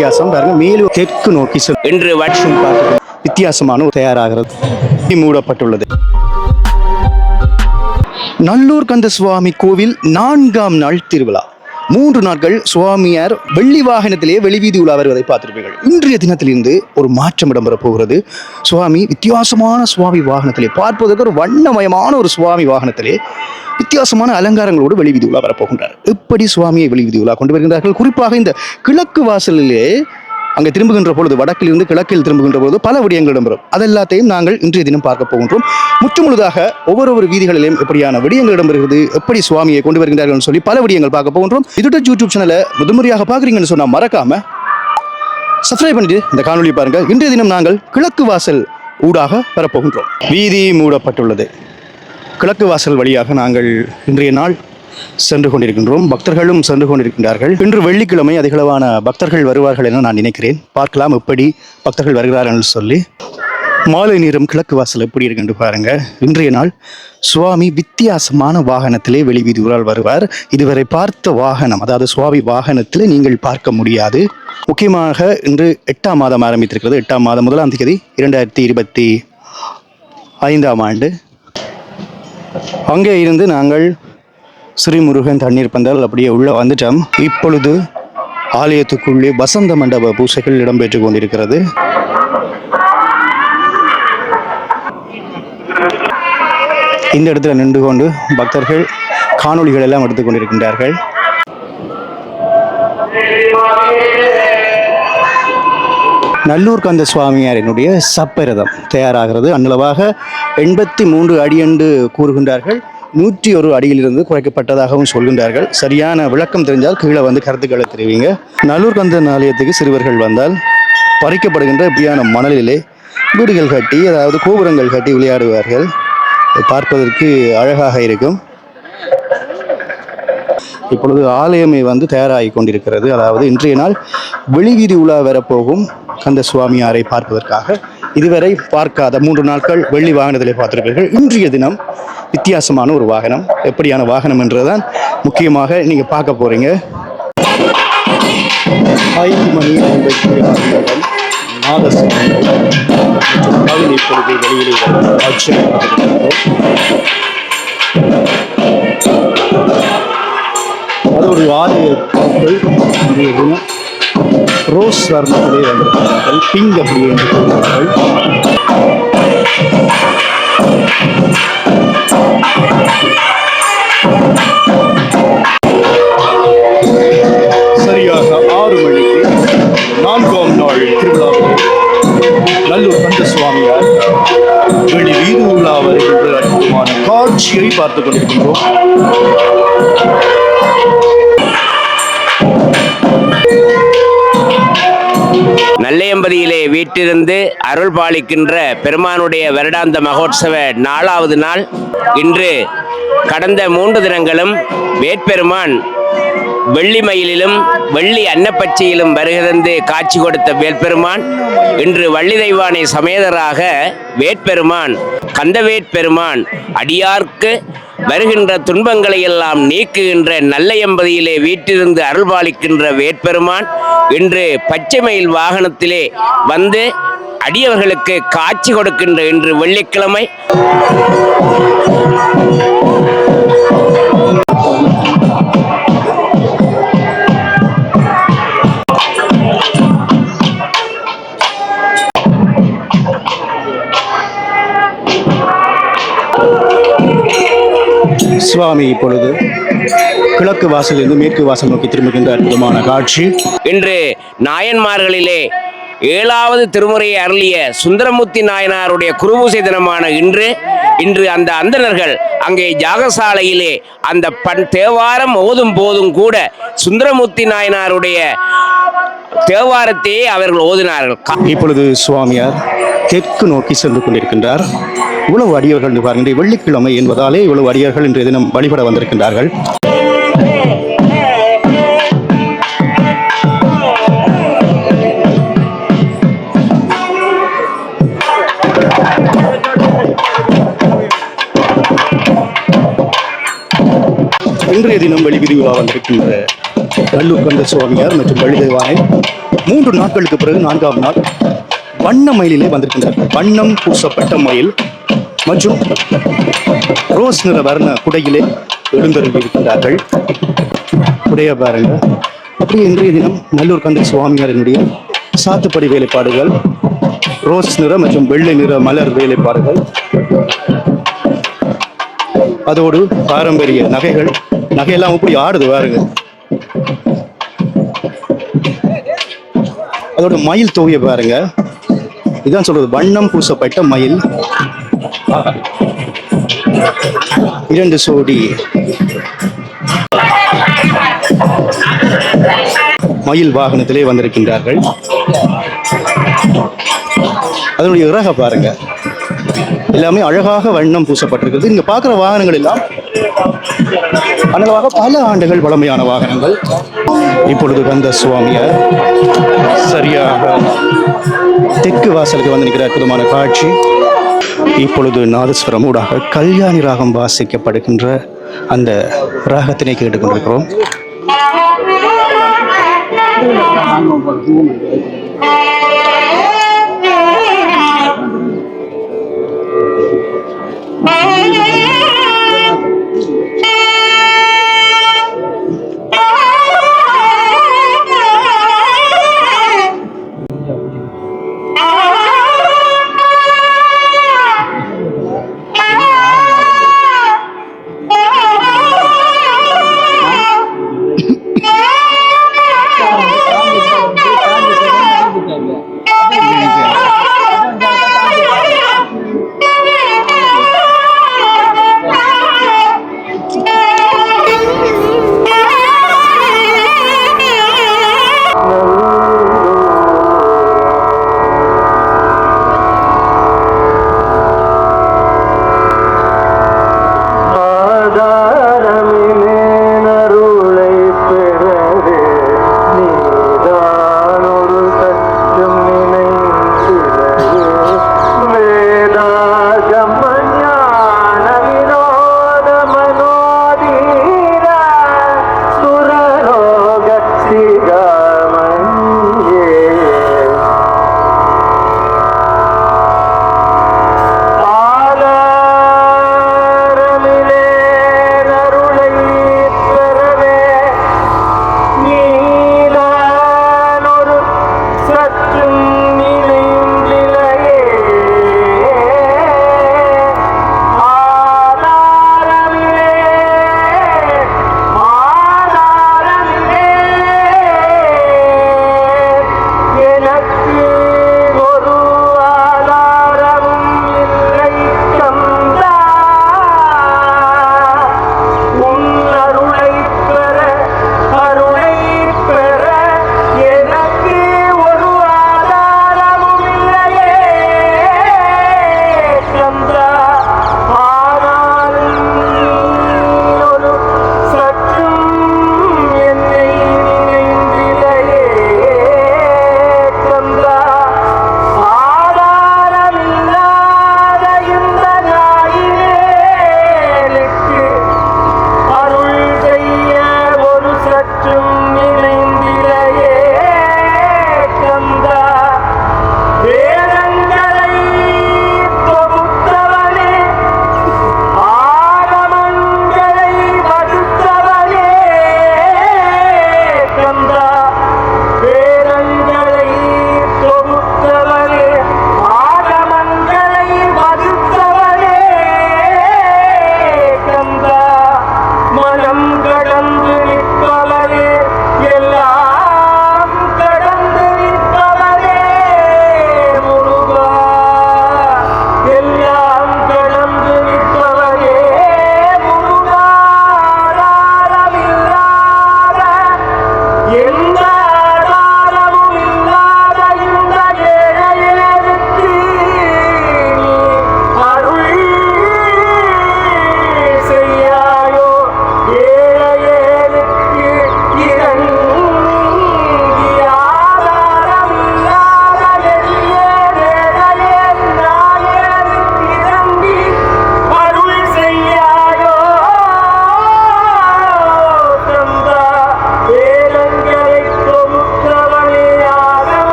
வித்தியாசம் பாருங்க. மேலும் தெற்கு நோக்கி செல்லும் இன்று பார்க்க வித்தியாசமான ஒரு தயாராகிறது. மூடப்பட்டுள்ளது. நல்லூர் கந்த சுவாமி கோவில் நான்காம் நாள் திருவிழா. மூன்று நாட்கள் சுவாமியார் வெள்ளி வாகனத்திலே வெளிவீதி உலா வருவதை பார்த்திருப்பீர்கள். இன்றைய தினத்திலிருந்து ஒரு மாற்றம் இடம்பெற போகிறது சுவாமி வித்தியாசமான சுவாமி வாகனத்திலே பார்ப்பதற்கு ஒரு வண்ணமயமான ஒரு சுவாமி வாகனத்திலே வித்தியாசமான அலங்காரங்களோடு வெளிவீதி உலா வரப்போகின்றார். எப்படி சுவாமியை வெளிவீதி உலா கொண்டு வருகின்றார்கள்? குறிப்பாக இந்த கிழக்கு வாசலிலே அங்கே திரும்புகின்ற பொழுது வடக்கிலிருந்து கிழக்கில் திரும்புகின்ற பொழுது பல விடயங்கள் இடம்பெறும். அதெல்லாத்தையும் நாங்கள் இன்றைய தினம் பார்க்க போகின்றோம். முற்று முழுதாக ஒவ்வொரு ஒரு வீதிகளிலும் எப்படியான விடயங்கள் இடம்பெறுகிறது எப்படி சுவாமியை கொண்டு வருகிறார்கள் சொல்லி பல விடயங்கள் பார்க்க போகின்றோம். இதுட்ட யூடியூப் சேனலை முதன்முறையாக பார்க்குறீங்கன்னு சொன்னால் மறக்காம சப்ஸ்கிரைப் பண்ணிட்டு இந்த காணொலி பாருங்க. இன்றைய தினம் நாங்கள் கிழக்கு வாசல் ஊடாக பெறப்போகின்றோம் வீதி மூடப்பட்டுள்ளது. கிழக்கு வாசல் வழியாக நாங்கள் இன்றைய நாள் சென்று கொண்டிருக்கின்றோம். பக்தர்களும் சென்று கொண்டிருக்கின்றார்கள். இன்று வெள்ளிக்கிழமை அதிகளவான பக்தர்கள் வருவார்கள் என நான் நினைக்கிறேன். பார்க்கலாம் எப்படி பக்தர்கள் வருகிறார்கள் சொல்லி. மாலை நேரம் கிழக்கு வாசல் எப்படி இருக்குன்னு பாருங்க. இன்றைய நாள் சுவாமி வித்தியாசமான வாகனத்திலே வெளிவீதி ஊரால் வருவார். இதுவரை பார்த்த வாகனம் அதாவது சுவாமி வாகனத்தில் நீங்கள் பார்க்க முடியாது. முக்கியமாக இன்று எட்டாம் மாதம் ஆரம்பித்திருக்கிறது. எட்டாம் மாதம் முதலாம் தேதி இரண்டாயிரத்தி இருபத்தி ஐந்தாம் ஆண்டு. அங்கே இருந்து நாங்கள் ஸ்ரீமுருகன் தண்ணீர் பந்தல் அப்படியே உள்ள வந்துட்டோம். இப்பொழுது ஆலயத்துக்குள்ளே வசந்த மண்டப பூசைகள் இடம்பெற்றுக் கொண்டிருக்கிறது. இந்த இடத்துல நின்று கொண்டு பக்தர்கள் காணொளிகள் எல்லாம் எடுத்துக் கொண்டிருக்கின்றார்கள். நல்லூர் கந்த சுவாமியாரினுடைய சப்பரதம் தயாராகிறது. அன்னளவாக எண்பத்தி மூன்று அடி என்று கூறுகின்றார்கள். நூற்றி ஒரு அடியிலிருந்து குறைக்கப்பட்டதாகவும் சொல்கின்றார்கள். சரியான விளக்கம் தெரிஞ்சால் கீழே வந்து கருத்துக்களை தெரிவிங்க. நல்லூர் கந்தன் ஆலயத்துக்கு சிறுவர்கள் வந்தால் பறிக்கப்படுகின்ற இப்படியான மணலிலே வீடுகள் கட்டி அதாவது கோபுரங்கள் கட்டி விளையாடுவார்கள். பார்ப்பதற்கு அழகாக இருக்கும். இப்பொழுது ஆலயமே வந்து தயாராகி கொண்டிருக்கிறது. அதாவது இன்றைய நாள் வெளிவீதி உலா வரப்போகும் கந்த சுவாமியாரை பார்ப்பதற்காக. இதுவரை பார்க்காத மூன்று நாட்கள் வெள்ளி வாகனத்திலே பார்த்திருப்பீர்கள். இன்றைய தினம் வித்தியாசமான ஒரு வாகனம். எப்படியான வாகனம் என்றுதான் முக்கியமாக நீங்கள் பார்க்க போறீங்க. ஐந்து மணி ஐம்பத்தி ஆறு நிமிடம் மற்றும் கவிதை பொழுது வெளியிலே வரும் ஆலய பொருட்கள் தினம் ரோஸ் வர்ணத்திலே வந்திருக்கிறார்கள். பிங்க் அப்படி என்று கூறுகிறார்கள் சரியாக ஆறு மணிக்கு நான்காம் நாள் திருவிழாவில் நல்லூர் கந்த சுவாமியார் வெளி வீடு உலா வருகின்ற அற்புதமான காட்சியை பார்த்துக் கொண்டிருக்கின்றோம். நல்லையம்பதியிலே வீட்டிலிருந்து அருள் பாலிக்கின்ற பெருமானுடைய வருடாந்த மகோத்சவ நாலாவது நாள். இன்று கடந்த மூன்று தினங்களும் வேட்பெருமான் வெள்ளி மயிலிலும் வெள்ளி அன்னப்பச்சையிலும் வருகிறந்து காட்சி கொடுத்த வேட்பெருமான் இன்று வள்ளி தெய்வானை சமேதராக வேட்பெருமான் கந்தவேட்பெருமான் அடியார்க்கு வருகின்ற துன்பங்களை எல்லாம் நீக்குகின்ற நல்ல எம்பதியிலே வீட்டிலிருந்து அருள்பாலிக்கின்ற வேட்பெருமான் இன்று பச்சை மயில் வாகனத்திலே வந்து அடியவர்களுக்கு காட்சி கொடுக்கின்ற இன்று வெள்ளிக்கிழமை. சுவாமி இப்பொழுது கிழக்கு வாசலிருந்து மேற்கு வாசல் நோக்கி திரும்புகின்ற அற்புதமான காட்சி. இன்று நாயன்மார்களிலே ஏழாவது திருமுறையை அருளிய சுந்தரமூர்த்தி நாயனாருடைய குருபூசை தினமான இன்று இன்று அந்த அந்தணர்கள் அங்கே ஜாகசாலையிலே அந்த பண் தேவாரம் ஓதும் போதும் கூட சுந்தரமூர்த்தி நாயனாருடைய தேவாரத்தையே அவர்கள் ஓதினார்கள். இப்பொழுது சுவாமியார் தெற்கு நோக்கி சென்று கொண்டிருக்கின்றார். இவ்வளவு அடியவர்கள் என்று பாருங்கள் வெள்ளிக்கிழமை என்பதாலே இவ்வளவு அடியவர்கள் இன்றைய தினம் வழிபட வந்திருக்கின்றார்கள். இன்றைய தினம் வெளி வந்திருக்கின்ற நல்லூர் கந்த சுவாமியார் மற்றும் வழிதேவானை மூன்று நாட்களுக்கு பிறகு நான்காம் நாள் வண்ண மயிலே வந்திருக்கின்றார். வண்ணம் பூசப்பட்ட மயில் மற்றும் ரோஸ் நிற வர்ண குடையிலே எழுந்தருளி இருக்கின்றார்கள் குடைய பாருங்க. அப்படியே இன்றைய தினம் நல்லூர் கந்தை சுவாமியாரினுடைய சாத்துப்படி வேலைப்பாடுகள் ரோஸ் நிற மற்றும் வெள்ளை நிற மலர் வேலைப்பாடுகள் அதோடு பாரம்பரிய நகைகள் நகையெல்லாம் இப்படி ஆடுது பாருங்க. அதோட மயில் தொகையை பாருங்க. இதான் சொல்றது வண்ணம் பூசப்பட்ட மயில். இரண்டு சோடி. மயில் வாகனத்திலே வந்திருக்கின்றார்கள். அதனுடைய இறக பாருங்க. எல்லாமே அழகாக வண்ணம் பூசப்பட்டிருக்கிறது. இங்க பார்க்குற வாகனங்கள் எல்லாம் அனலாக பல ஆண்டுகள் பழமையான வாகனங்கள். இப்பொழுது வந்த சுவாமியார் சரியாக தெற்கு வாசலுக்கு வந்து நிற்கிற அற்புதமான காட்சி. இப்பொழுது நாதஸ்வரம் ஊடாக கல்யாணி ராகம் வாசிக்கப்படுகின்ற அந்த ராகத்தினை கேட்டுக்கொண்டிருக்கிறோம்.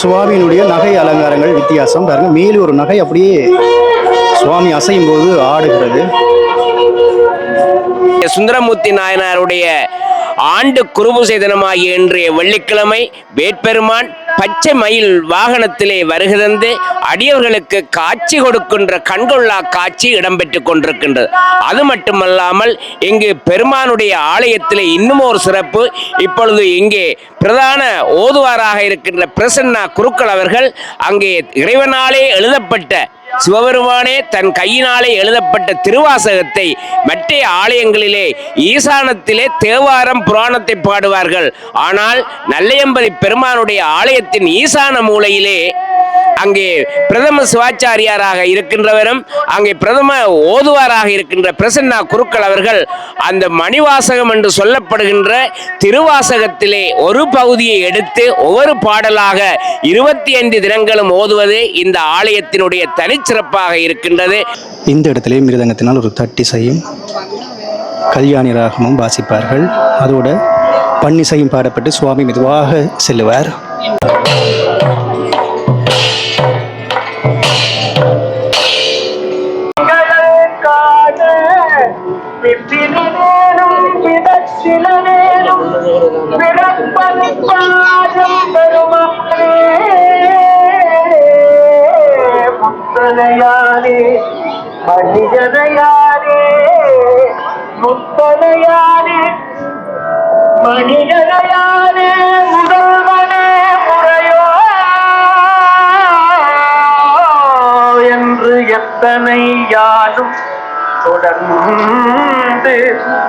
சுவாமியினுடைய நகை அலங்காரங்கள் வித்தியாசம். பாருங்க மேலும் ஒரு நகை அப்படியே சுவாமி அசையும் போது ஆடுகிறது. சுந்தரமூர்த்தி நாயனாருடைய ஆண்டு குருபூசை தினமாகிய இன்றைய வெள்ளிக்கிழமை வேட்பெருமான் பச்சை மயில் வாகனத்திலே வருகிறந்து அடியவர்களுக்கு காட்சி கொடுக்கின்ற கண்கொள்ளா காட்சி இடம்பெற்றுக் கொண்டிருக்கின்றது. அது மட்டுமல்லாமல் இங்கு பெருமானுடைய ஆலயத்திலே இன்னும் ஒரு சிறப்பு இப்பொழுது இங்கே பிரதான ஓதுவாராக இருக்கின்ற பிரசன்னா குருக்கள் அவர்கள் அங்கே இறைவனாலே எழுதப்பட்ட சிவபெருமானே தன் கையினாலே எழுதப்பட்ட திருவாசகத்தை மற்ற ஆலயங்களிலே ஈசானத்திலே தேவாரம் புராணத்தை பாடுவார்கள். ஆனால் நல்லையம்பதி பெருமானுடைய ஆலயத்தின் ஈசான மூலையிலே அங்கே பிரதம சிவாச்சாரியாராக இருக்கின்றவரும் அங்கே பிரதம ஓதுவாராக இருக்கின்ற பிரசன்னா குருக்கள் அவர்கள் அந்த மணிவாசகம் என்று சொல்லப்படுகின்ற திருவாசகத்திலே ஒரு பகுதியை எடுத்து ஒவ்வொரு பாடலாக இருபத்தி ஐந்து தினங்களும் ஓதுவது இந்த ஆலயத்தினுடைய தனிச்சிறப்பாக இருக்கின்றது. இந்த இடத்திலே மிருதங்கத்தினால் ஒரு தட்டிசையும் கல்யாணி ராகமும் வாசிப்பார்கள். அதோட பன்னிசையும் பாடப்பட்டு சுவாமி மெதுவாக செல்லுவார். விடப்பன் பாதம் பெருமானே முத்தனையானே மணிஜனையானே முத்தனையானே மணிஜனையானே முதல்வனே முறையோ என்று எத்தனை யாரும் தொடர்ந்து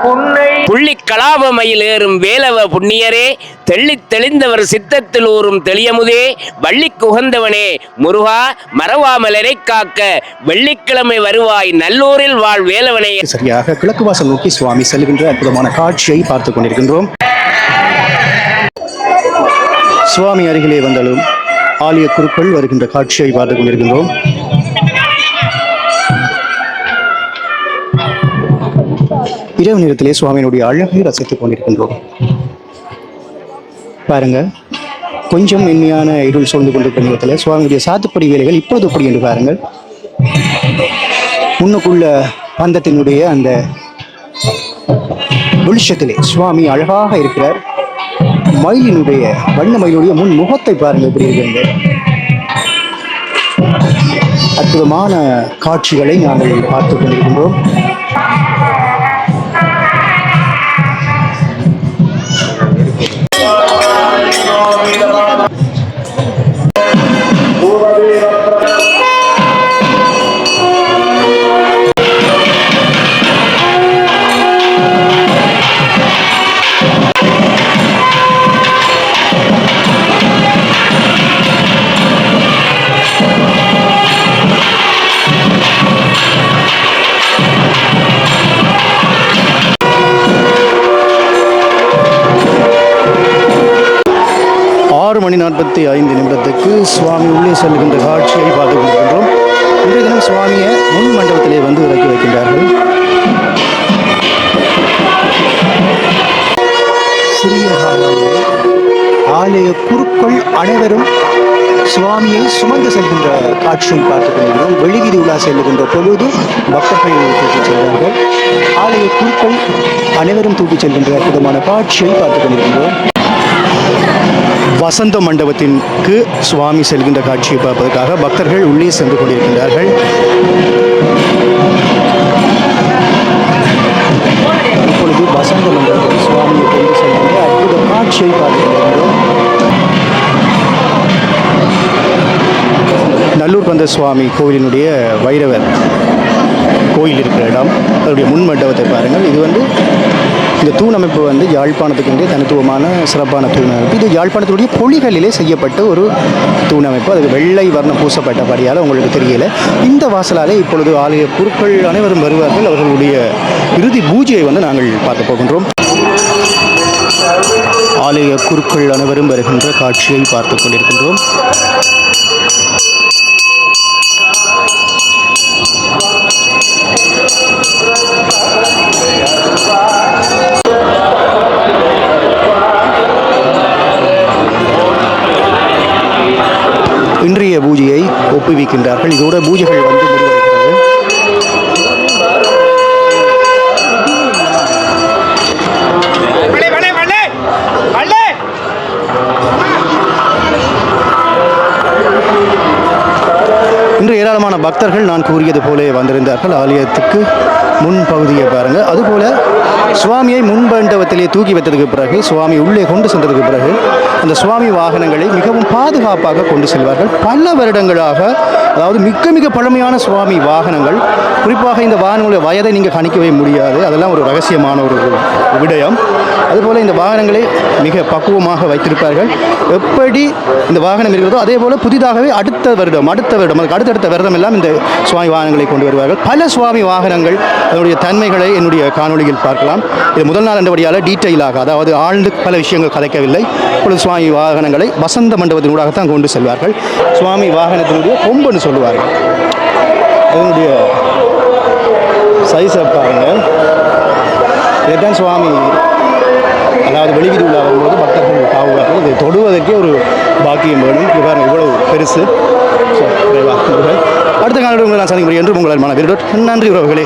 உன்னை புள்ளி கலாபமயில் ஏறும் வேலவ புண்ணியரே தெள்ளித் தெளிந்தவர் சித்தத்தில் ஊறும் தெளியமுதே வள்ளிக்கு உகந்தவனே முருகா மறவாமலரை காக்க வெள்ளிக்கிழமை வருவாய் நல்லூரில் வாழ் வேலவனே. சரியாக கிழக்கு வாசல் நோக்கி சுவாமி செல்கின்ற அற்புதமான காட்சியை பார்த்து கொண்டிருக்கின்றோம். சுவாமி அருகிலே வந்தாலும் ஆலய குருக்கள் வருகின்ற காட்சியை பார்த்து கொண்டிருக்கின்றோம். இரவு நேரத்திலே சுவாமியினுடைய அழகை ரசித்துக் கொண்டிருக்கின்றோம். பாருங்க கொஞ்சம் மென்மையான இருள் சூழ்ந்து கொண்டிருக்கிற நேரத்தில் சுவாமியுடைய சாத்துப்படி வேலைகள் இப்பொழுது எப்படி என்று பாருங்கள். முன்னுக்குள்ள பந்தத்தினுடைய அந்த வெளிச்சத்திலே சுவாமி அழகாக இருக்கிறார். மயிலினுடைய வண்ண மயிலுடைய முன் முகத்தை பாருங்கள் எப்படி இருக்கிறது. அற்புதமான காட்சிகளை நாங்கள் பார்த்து கொண்டிருக்கின்றோம். மணி நாற்பத்தி ஐந்து நிமிடத்துக்கு சுவாமி உள்ளே செல்கின்ற காட்சியை பார்த்து கொண்டிருக்கின்றோம். இன்றைய தினம் சுவாமியை முன் மண்டபத்திலே வந்து இறக்கி வைக்கின்றார்கள். சிறிய காலையிலே ஆலய குருக்கள் அனைவரும் சுவாமியை சுமந்து செல்கின்ற காட்சியை பார்த்துக் கொண்டிருக்கிறோம். வெளிவீதி உலா செல்லுகின்ற பொழுது பக்தர்கள் தூக்கிச் செல்கிறார்கள். ஆலய குருக்கள் அனைவரும் தூக்கிச் செல்கின்ற விதமான காட்சியை பார்த்துக் கொண்டிருக்கின்றோம். வசந்த மண்டபத்திற்கு சுவாமி செல்கின்ற காட்சியை பார்ப்பதற்காக பக்தர்கள் உள்ளே சென்று கொண்டிருக்கின்றார்கள். இப்பொழுது வசந்த மண்டபத்தில் சுவாமியை கொண்டு செல்கின்ற அற்புத காட்சியை பார்த்து நல்லூர் பந்த சுவாமி கோவிலினுடைய வைரவர் கோயில் இருக்கிற இடம். அதனுடைய முன் மண்டபத்தை பாருங்கள். இது வந்து இந்த தூண் அமைப்பு வந்து யாழ்ப்பாணத்துக்கு தனித்துவமான சிறப்பான தூண் அமைப்பு இது யாழ்ப்பாணத்துடைய பொலிகளிலே செய்யப்பட்ட ஒரு தூண் அமைப்பு அதுக்கு வெள்ளை வர்ணம் பூசப்பட்டபடியால் உங்களுக்கு தெரியல. இந்த வாசலாலே இப்பொழுது ஆலய குருக்கள் அனைவரும் வருவார்கள். அவர்களுடைய இறுதி பூஜையை வந்து நாங்கள் பார்க்க போகின்றோம். ஆலய குருக்கள் அனைவரும் வருகின்ற காட்சியை பார்த்து கொண்டிருக்கின்றோம். ஒப்புவிக்கின்றார்கள் இதோட பூஜைகள் வந்து முடிவடைகிறது. இன்று ஏராளமான பக்தர்கள் நான் கூறியது போலே வந்திருந்தார்கள். ஆலயத்துக்கு முன் பகுதியை பாருங்கள் அதுபோல் சுவாமியை முன்பண்டவத்திலே தூக்கி வைத்ததுக்கு பிறகு சுவாமி உள்ளே கொண்டு சென்றதுக்கு பிறகு அந்த சுவாமி வாகனங்களை மிகவும் பாதுகாப்பாக கொண்டு செல்வார்கள். பல வருடங்களாக அதாவது மிக மிக பழமையான சுவாமி வாகனங்கள் குறிப்பாக இந்த வாகனங்களுடைய வயதை நீங்கள் கணிக்கவே முடியாது. அதெல்லாம் ஒரு ரகசியமான ஒரு விடயம். அதுபோல் இந்த வாகனங்களை மிக பக்குவமாக வைத்திருப்பார்கள். எப்படி இந்த வாகனம் இருக்கிறதோ அதே போல் புதிதாகவே அடுத்த வருடம் அடுத்த வருடம் அதுக்கு அடுத்தடுத்த வருடம் எல்லாம் இந்த சுவாமி வாகனங்களை கொண்டு வருவார்கள். பல சுவாமி வாகனங்கள் அதனுடைய தன்மைகளை என்னுடைய காணொளியில் பார்க்கலாம். இது முதல் நாள் என்றபடியால் டீட்டெயிலாக அதாவது ஆழ்ந்து பல விஷயங்கள் கதைக்கவில்லை. இப்பொழுது சுவாமி வாகனங்களை வசந்த மண்டபத்தினூடாகத்தான் கொண்டு செல்வார்கள். சுவாமி வாகனத்தினுடைய கொம்புன்னு சொல்லுவார்கள். அதனுடைய சைஸை பாருங்கள் இதுதான் சுவாமி அதாவது வெளிவீதி உலா வரும்போது பக்தர்கள் காவுவார்கள் இதை தொடுவதற்கே ஒரு பாக்கியம் வேணும். இவ்வாறு இவ்வளவு பெருசு. ஸோ விரைவாக. அடுத்த நான் சந்திக்க முடியும் என்று உங்களால் மன நன்றி உறவுகளே.